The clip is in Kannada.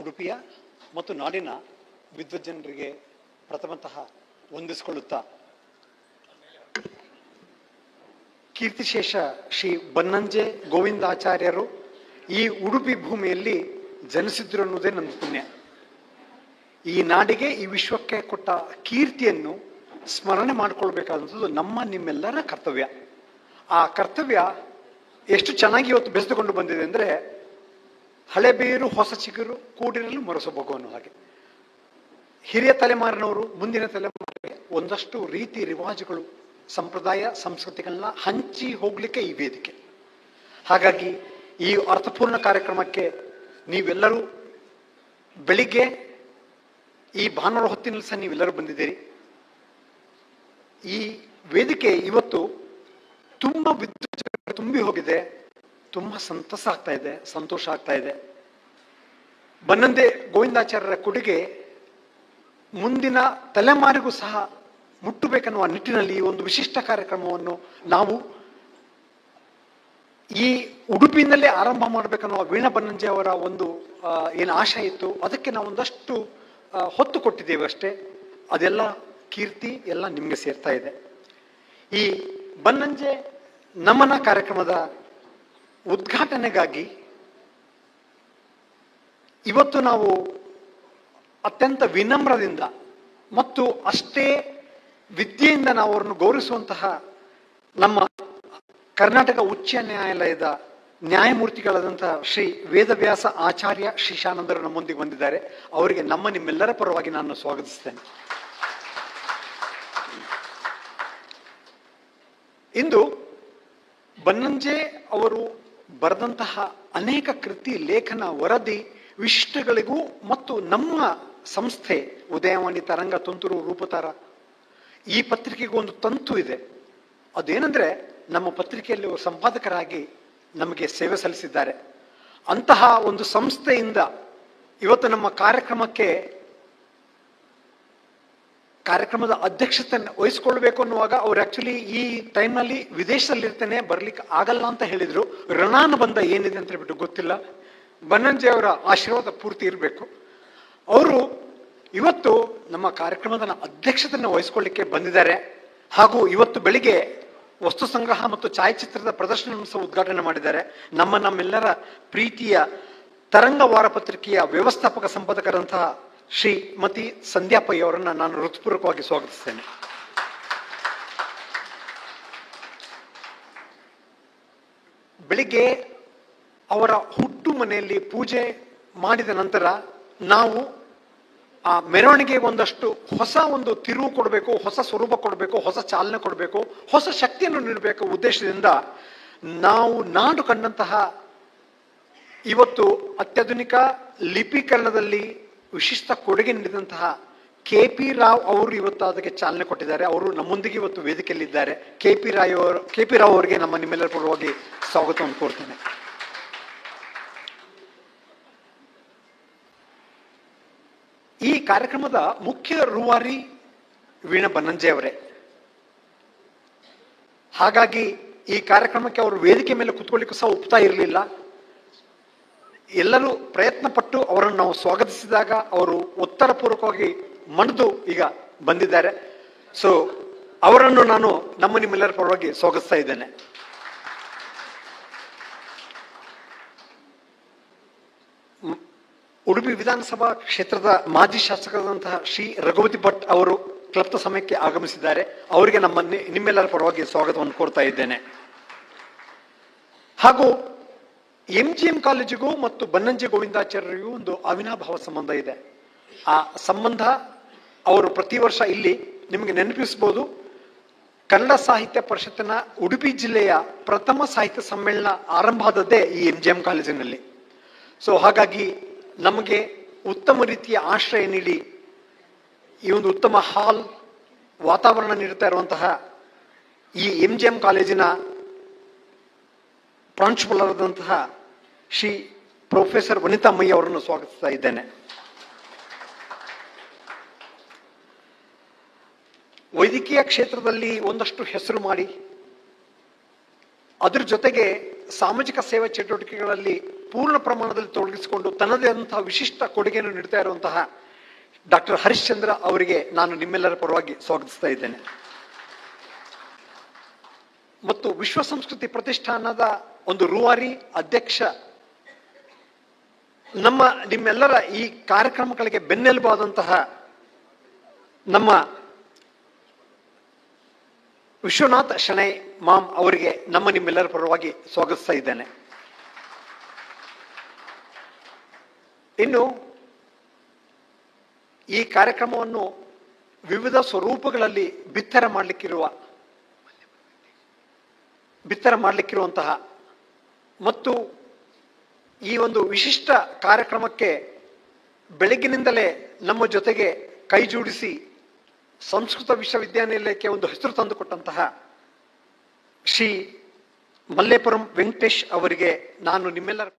ಉಡುಪಿಯ ಮತ್ತು ನಾಡಿನ ವಿದ್ವಜ್ಜನರಿಗೆ ಪ್ರಥಮತಃ ವಂದಿಸಿಕೊಳ್ಳುತ್ತಾ ಕೀರ್ತಿಶೇಷ ಶ್ರೀ ಬನ್ನಂಜೆ ಗೋವಿಂದಾಚಾರ್ಯರು ಈ ಉಡುಪಿ ಭೂಮಿಯಲ್ಲಿ ಜನಿಸಿದ್ರು ಅನ್ನೋದೇ ನನ್ನ ಪುಣ್ಯ. ಈ ನಾಡಿಗೆ ಈ ವಿಶ್ವಕ್ಕೆ ಕೊಟ್ಟ ಕೀರ್ತಿಯನ್ನು ಸ್ಮರಣೆ ಮಾಡಿಕೊಳ್ಬೇಕಾದಂಥದ್ದು ನಮ್ಮ ನಿಮ್ಮೆಲ್ಲರ ಕರ್ತವ್ಯ. ಆ ಕರ್ತವ್ಯ ಎಷ್ಟು ಚೆನ್ನಾಗಿ ಇವತ್ತು ಬೆಸೆದುಕೊಂಡು ಬಂದಿದೆ ಅಂದರೆ ಹಳೆ ಬೇರು, ಹೊಸ ಚಿಗುರು, ಕೂಡಿರಲು ಮರಸಬೇಕು ಅನ್ನೋ ಹಾಗೆ. ಹಿರಿಯ ತಲೆಮಾರಿನವರು, ಮುಂದಿನ ತಲೆಮಾರಿಗೆ ಒಂದಷ್ಟು ರೀತಿ ರಿವಾಜುಗಳು, ಸಂಪ್ರದಾಯ, ಸಂಸ್ಕೃತಿಗಳನ್ನ ಹಂಚಿ ಹೋಗ್ಲಿಕ್ಕೆ ಈ ವೇದಿಕೆ. ಹಾಗಾಗಿ ಈ ಅರ್ಥಪೂರ್ಣ ಕಾರ್ಯಕ್ರಮಕ್ಕೆ ನೀವೆಲ್ಲರೂ ಬೆಳಿಗ್ಗೆ ಈ ಭಾನುವಾರ ಹೊತ್ತಿನಲ್ಲಿ ಸಹ ನೀವೆಲ್ಲರೂ ಬಂದಿದ್ದೀರಿ. ಈ ವೇದಿಕೆ ಇವತ್ತು ತುಂಬ ವಿದ್ಯುತ್ ತುಂಬಿ ಹೋಗಿದೆ. ತುಂಬ ಸಂತಸ ಆಗ್ತಾ ಇದೆ, ಸಂತೋಷ ಆಗ್ತಾ ಇದೆ. ಬನ್ನಂದೆ ಗೋವಿಂದಾಚಾರ್ಯರ ಕೊಡುಗೆ ಮುಂದಿನ ತಲೆಮಾರಿಗೂ ಸಹ ಮುಟ್ಟಬೇಕೆನ್ನುವ ನಿಟ್ಟಿನಲ್ಲಿ ಈ ಒಂದು ವಿಶಿಷ್ಟ ಕಾರ್ಯಕ್ರಮವನ್ನು ನಾವು ಈ ಉಡುಪಿನಲ್ಲೇ ಆರಂಭ ಮಾಡಬೇಕನ್ನುವ ವೀಣಾ ಬನ್ನಂಜೆ ಅವರ ಒಂದು ಏನು ಆಶೆ ಇತ್ತು, ಅದಕ್ಕೆ ನಾವು ಒಂದಷ್ಟು ಹೊತ್ತು ಕೊಟ್ಟಿದ್ದೇವೆ ಅಷ್ಟೇ. ಅದೆಲ್ಲ ಕೀರ್ತಿ ಎಲ್ಲ ನಿಮಗೆ ಸೇರ್ತಾ ಇದೆ. ಈ ಬನ್ನಂಜೆ ನಮನ ಕಾರ್ಯಕ್ರಮದ ಉದ್ಘಾಟನೆಗಾಗಿ ಇವತ್ತು ನಾವು ಅತ್ಯಂತ ವಿನಮ್ರದಿಂದ ಮತ್ತು ಅಷ್ಟೇ ವಿದ್ಯೆಯಿಂದ ನಾವು ಅವರನ್ನು ಗೌರವಿಸುವಂತಹ ನಮ್ಮ ಕರ್ನಾಟಕ ಉಚ್ಚ ನ್ಯಾಯಾಲಯದ ನ್ಯಾಯಮೂರ್ತಿಗಳಾದಂತಹ ಶ್ರೀ ವೇದವ್ಯಾಸ ಆಚಾರ್ಯ ಶ್ರೀಶಾನಂದರು ನಮ್ಮೊಂದಿಗೆ ಬಂದಿದ್ದಾರೆ. ಅವರಿಗೆ ನಮ್ಮ ನಿಮ್ಮೆಲ್ಲರ ಪರವಾಗಿ ನಾನು ಸ್ವಾಗತಿಸ್ತೇನೆ. ಇಂದು ಬನ್ನಂಜೆ ಅವರು ಬರೆದಂತಹ ಅನೇಕ ಕೃತಿ, ಲೇಖನ, ವರದಿ ವಿಶಿಷ್ಟಗಳಿಗೂ ಮತ್ತು ನಮ್ಮ ಸಂಸ್ಥೆ ಉದಯವಾಣಿ ತರಂಗ ತುಂತುರು ರೂಪತಾರ ಈ ಪತ್ರಿಕೆಗೂ ಒಂದು ತಂತು ಇದೆ. ಅದೇನೆಂದ್ರೆ ನಮ್ಮ ಪತ್ರಿಕೆಯಲ್ಲಿ ಸಂಪಾದಕರಾಗಿ ನಮಗೆ ಸೇವೆ ಸಲ್ಲಿಸಿದ್ದಾರೆ. ಅಂತಹ ಒಂದು ಸಂಸ್ಥೆಯಿಂದ ಇವತ್ತು ನಮ್ಮ ಕಾರ್ಯಕ್ರಮಕ್ಕೆ ಕಾರ್ಯಕ್ರಮದ ಅಧ್ಯಕ್ಷತೆಯನ್ನು ವಹಿಸ್ಕೊಳ್ಬೇಕು ಅನ್ನುವಾಗ ಅವ್ರು ಆಕ್ಚುಲಿ ಈ ಟೈಮ್ನಲ್ಲಿ ವಿದೇಶದಲ್ಲಿ ಇರ್ತೇನೆ ಬರ್ಲಿಕ್ಕೆ ಆಗಲ್ಲ ಅಂತ ಹೇಳಿದರು. ಋಣಾನ ಬಂದ ಏನಿದೆ ಅಂತ ಹೇಳ್ಬಿಟ್ಟು ಗೊತ್ತಿಲ್ಲ. ಬನ್ನಂಜೆ ಅವರ ಆಶೀರ್ವಾದ ಪೂರ್ತಿ ಇರಬೇಕು. ಅವರು ಇವತ್ತು ನಮ್ಮ ಕಾರ್ಯಕ್ರಮದ ಅಧ್ಯಕ್ಷತೆಯನ್ನು ವಹಿಸ್ಕೊಳ್ಳಿಕ್ಕೆ ಬಂದಿದ್ದಾರೆ. ಹಾಗೂ ಇವತ್ತು ಬೆಳಿಗ್ಗೆ ವಸ್ತು ಸಂಗ್ರಹ ಮತ್ತು ಛಾಯಾಚಿತ್ರದ ಪ್ರದರ್ಶನವನ್ನು ಸಹ ಉದ್ಘಾಟನೆ ಮಾಡಿದ್ದಾರೆ. ನಮ್ಮ ನಮ್ಮೆಲ್ಲರ ಪ್ರೀತಿಯ ತರಂಗ ವಾರಪತ್ರಿಕೆಯ ವ್ಯವಸ್ಥಾಪಕ ಸಂಪಾದಕರಂತಹ ಶ್ರೀಮತಿ ಸಂಧ್ಯಾ ಪೈ ಅವರನ್ನ ನಾನು ಹೃತ್ಪೂರ್ವಕವಾಗಿ ಸ್ವಾಗತಿಸ್ತೇನೆ. ಬೆಳಿಗ್ಗೆ ಅವರ ಹುಟ್ಟು ಮನೆಯಲ್ಲಿ ಪೂಜೆ ಮಾಡಿದ ನಂತರ ನಾವು ಆ ಮೆರವಣಿಗೆ ಒಂದಷ್ಟು ಹೊಸ ಒಂದು ತಿರುವು ಕೊಡಬೇಕು, ಹೊಸ ಸ್ವರೂಪ ಕೊಡಬೇಕು, ಹೊಸ ಚಾಲನೆ ಕೊಡಬೇಕು, ಹೊಸ ಶಕ್ತಿಯನ್ನು ನೀಡಬೇಕು ಉದ್ದೇಶದಿಂದ ನಾವು ನಾಡು ಕಂಡಂತಹ ಇವತ್ತು ಅತ್ಯಾಧುನಿಕ ಲಿಪೀಕರಣದಲ್ಲಿ ವಿಶಿಷ್ಟ ಕೊಡುಗೆ ನೀಡಿದಂತಹ ಕೆ ಪಿ ರಾವ್ ಅವರು ಇವತ್ತು ಅದಕ್ಕೆ ಚಾಲನೆ ಕೊಟ್ಟಿದ್ದಾರೆ. ಅವರು ನಮ್ಮೊಂದಿಗೆ ಇವತ್ತು ವೇದಿಕೆಯಲ್ಲಿದ್ದಾರೆ. ಕೆ ಪಿ ರಾಯ್ ಅವರು ಕೆ ಪಿ ರಾವ್ ಅವರಿಗೆ ನಮ್ಮ ನಿಮ್ಮೆಲ್ಲರ ಪರವಾಗಿ ಸ್ವಾಗತವನ್ನು ಕೋರ್ತೇನೆ. ಈ ಕಾರ್ಯಕ್ರಮದ ಮುಖ್ಯ ರೂವಾರಿ ವೀಣಾ ಬನ್ನಂಜೆ ಅವರೇ. ಹಾಗಾಗಿ ಈ ಕಾರ್ಯಕ್ರಮಕ್ಕೆ ಅವರು ವೇದಿಕೆ ಮೇಲೆ ಕುತ್ಕೊಳ್ಳಿಕ್ಕೂ ಸಹ ಒಪ್ತಾ ಇರಲಿಲ್ಲ. ಎಲ್ಲರೂ ಪ್ರಯತ್ನ ಪಟ್ಟು ಅವರನ್ನು ನಾವು ಸ್ವಾಗತಿಸಿದಾಗ ಅವರು ಉತ್ತರ ಪೂರ್ವಕವಾಗಿ ಮಣಿದು ಈಗ ಬಂದಿದ್ದಾರೆ. ಸೊ ಅವರನ್ನು ನಾನು ನಮ್ಮ ನಿಮ್ಮೆಲ್ಲರ ಪರವಾಗಿ ಸ್ವಾಗತಿಸ್ತಾ ಇದ್ದೇನೆ. ಉಡುಪಿ ವಿಧಾನಸಭಾ ಕ್ಷೇತ್ರದ ಮಾಜಿ ಶಾಸಕರಾದಂತಹ ಶ್ರೀ ರಘುಪತಿ ಭಟ್ ಅವರು ಕ್ಲಪ್ತ ಸಮಯಕ್ಕೆ ಆಗಮಿಸಿದ್ದಾರೆ. ಅವರಿಗೆ ನಮ್ಮ ನಿಮ್ಮೆಲ್ಲರ ಪರವಾಗಿ ಸ್ವಾಗತವನ್ನು ಕೋರ್ತಾ ಇದ್ದೇನೆ. ಹಾಗೂ ಎಂ ಜಿ ಎಂ ಕಾಲೇಜಿಗೂ ಮತ್ತು ಬನ್ನಂಜೆ ಗೋವಿಂದಾಚಾರ್ಯರಿಗೂ ಒಂದು ಅವಿನಾಭಾವ ಸಂಬಂಧ ಇದೆ. ಆ ಸಂಬಂಧ ಅವರು ಪ್ರತಿ ವರ್ಷ ಇಲ್ಲಿ ನಿಮಗೆ ನೆನಪಿಸಬಹುದು ಕನ್ನಡ ಸಾಹಿತ್ಯ ಪರಿಷತ್ತಿನ ಉಡುಪಿ ಜಿಲ್ಲೆಯ ಪ್ರಥಮ ಸಾಹಿತ್ಯ ಸಮ್ಮೇಳನ ಆರಂಭ ಆದದ್ದೇ ಈ ಎಂ ಜಿ ಎಂ ಕಾಲೇಜಿನಲ್ಲಿ. ಸೊ ಹಾಗಾಗಿ ನಮಗೆ ಉತ್ತಮ ರೀತಿಯ ಆಶ್ರಯ ನೀಡಿ ಈ ಒಂದು ಉತ್ತಮ ಹಾಲ್ ವಾತಾವರಣ ನೀಡುತ್ತಾ ಇರುವಂತಹ ಈ ಎಂ ಜಿ ಎಂ ಕಾಲೇಜಿನ ಪ್ರಾಂಶುಪಾಲರಾದಂತಹ ಶ್ರೀ ಪ್ರೊಫೆಸರ್ ವನಿತಾ ಮೈ ಅವರನ್ನು ಸ್ವಾಗತಿಸ್ತಾ ಇದ್ದೇನೆ. ವೈದ್ಯಕೀಯ ಕ್ಷೇತ್ರದಲ್ಲಿ ಒಂದಷ್ಟು ಹೆಸರು ಮಾಡಿ, ಅದರ ಜೊತೆಗೆ ಸಾಮಾಜಿಕ ಸೇವಾ ಚಟುವಟಿಕೆಗಳಲ್ಲಿ ಪೂರ್ಣ ಪ್ರಮಾಣದಲ್ಲಿ ತೊಡಗಿಸಿಕೊಂಡು ತನ್ನದೇ ಆದಂತಹ ವಿಶಿಷ್ಟ ಕೊಡುಗೆಯನ್ನು ನೀಡ್ತಾ ಇರುವಂತಹ ಡಾಕ್ಟರ್ ಹರಿಶ್ಚಂದ್ರ ಅವರಿಗೆ ನಾನು ನಿಮ್ಮೆಲ್ಲರ ಪರವಾಗಿ ಸ್ವಾಗತಿಸ್ತಾ ಇದ್ದೇನೆ. ಮತ್ತು ವಿಶ್ವ ಸಂಸ್ಕೃತಿ ಪ್ರತಿಷ್ಠಾನದ ಒಂದು ರೂವಾರಿ ಅಧ್ಯಕ್ಷ. ನಮ್ಮ, ನಿಮ್ಮೆಲ್ಲರ ಈ ಕಾರ್ಯಕ್ರಮಗಳಿಗೆ ಬೆನ್ನೆಲುಬಾದಂತಹ ನಮ್ಮ ವಿಶ್ವನಾಥ್ ಶಣೈ ಮಾಮ್ ಅವರಿಗೆ ನಮ್ಮ ನಿಮ್ಮೆಲ್ಲರ ಪರವಾಗಿ ಸ್ವಾಗತಿಸ್ತಾ ಇದ್ದೇನೆ. ಇನ್ನು, ಈ ಕಾರ್ಯಕ್ರಮವನ್ನು ವಿವಿಧ ಸ್ವರೂಪಗಳಲ್ಲಿ ಬಿತ್ತರ ಮಾಡಲಿಕ್ಕಿರುವ ಬಿತ್ತರ ಮಾಡಲಿಕ್ಕಿರುವಂತಹ ಮತ್ತು ಈ ಒಂದು ವಿಶಿಷ್ಟ ಕಾರ್ಯಕ್ರಮಕ್ಕೆ ಬೆಳಗಿನಿಂದಲೇ ನಮ್ಮ ಜೊತೆಗೆ ಕೈ ಜೋಡಿಸಿ ಸಂಸ್ಕೃತ ವಿಶ್ವವಿದ್ಯಾನಿಲಯಕ್ಕೆ ಒಂದು ಹೆಸರು ತಂದುಕೊಟ್ಟಂತಹ ಶ್ರೀ ಮಲ್ಲೇಪುರಂ ವೆಂಕಟೇಶ್ ಅವರಿಗೆ ನಾನು ನಿಮ್ಮೆಲ್ಲರ